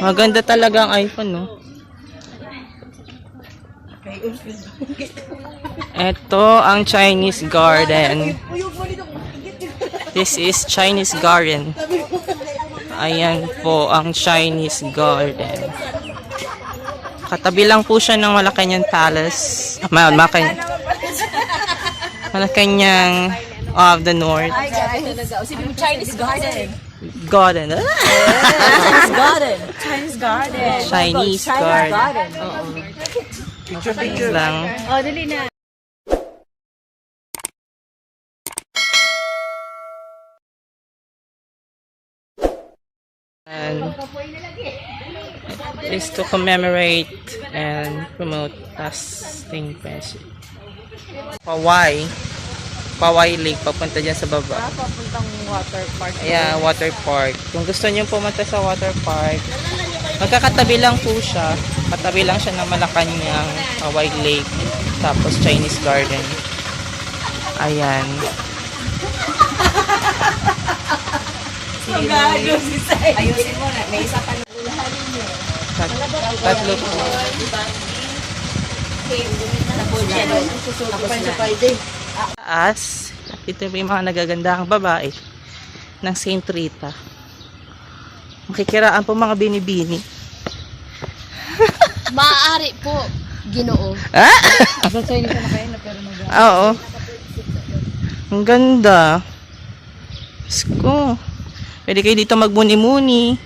Maganda talaga ang iPhone, no? Ito ang Chinese garden. This is Chinese garden. Ayan po ang Chinese garden. Katabi lang po siya ng Malacanang Palace. Ma Malacan Malacanang of the North. Guys. Talaga. O, sabi mo, Chinese garden. Garden. Ah! Chinese garden. Chinese garden. Chinese garden. garden. Picture lang. Oh, dali na. And is to commemorate and promote lasting friendship. Pawai. Pawai Lake, papunta dyan sa baba. Papuntang water park. Ayan, water park. Kung gusto niyo pumunta sa water park, magkakatabi lang po siya. Katabi lang siya ng Malacanang Pawai Lake, tapos Chinese Garden. Ayan. Ayusin mo na. May isa pa na. Tat tatlo po. Tapos na. Taas, ito may mga nagagandahang babae ng Saint Rita. Makikiraan po mga binibini. Maaari po, ginoo. Ah! Sa Chinese na kayo na pero mag- Oo. Ang ganda. Sko. Pwede kayo dito magmuni-muni.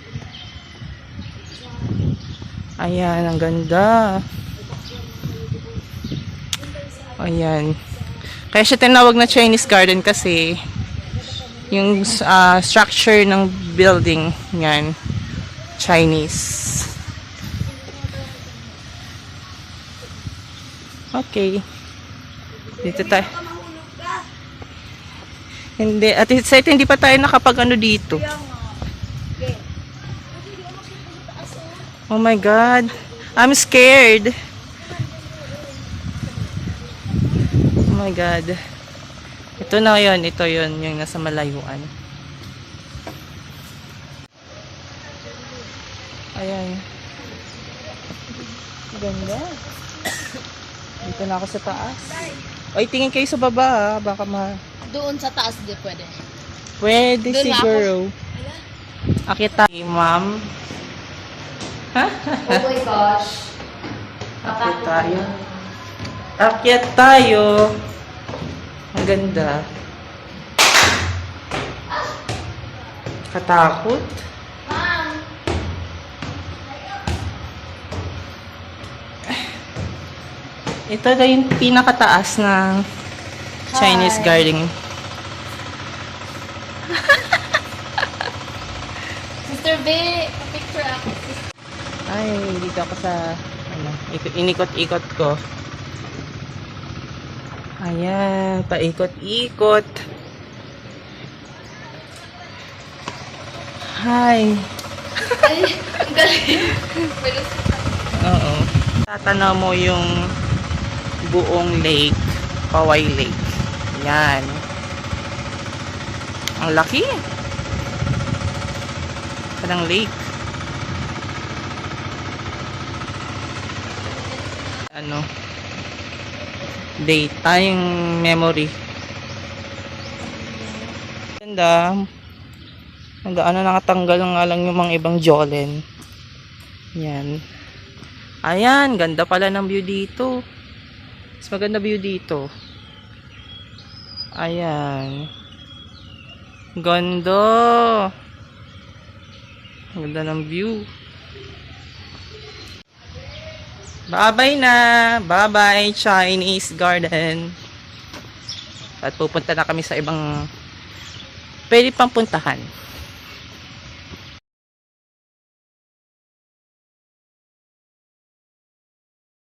Ayan, ang ganda. Ayan. Kaya siya tinawag na Chinese garden kasi yung ah, structure ng building yan Chinese. Okay. Dito tayo. Hindi. At sa ito, hindi pa tayo nakapag ano dito. Oh my God. I'm scared. My God. Ito na yon Ito yon Yung nasa malayuan. Ayan. Ganda. Dito na ako sa taas. Ay, tingin kayo sa baba ha. Baka ma... Doon sa taas di pwede. Pwede Doon siguro. Akit tayo, ma'am. Oh my gosh. Akit tayo. Akyat tayo. Ang ganda. Katakot. Ito na yung pinakataas ng Chinese garden. Sister B, picture ako. Ay, dito ako sa, ano, ik- inikot-ikot ko. Ayan, paikot-ikot. Hi. Ay, ang galing. Oo. Tatanaw mo yung buong lake, Paway Lake. Yan. Ang laki. Parang lake. Ano? Daytime memory. Ganda. Ganda. Ano nakatanggal nga lang yung mga ibang jolen. Yan. Ayan, ganda pala ng view dito. Mas maganda view dito. Ayan. Ganda. Ganda ng view. Bye-bye na. Bye-bye, Chinese garden. At pupunta na kami sa ibang pwede pang puntahan.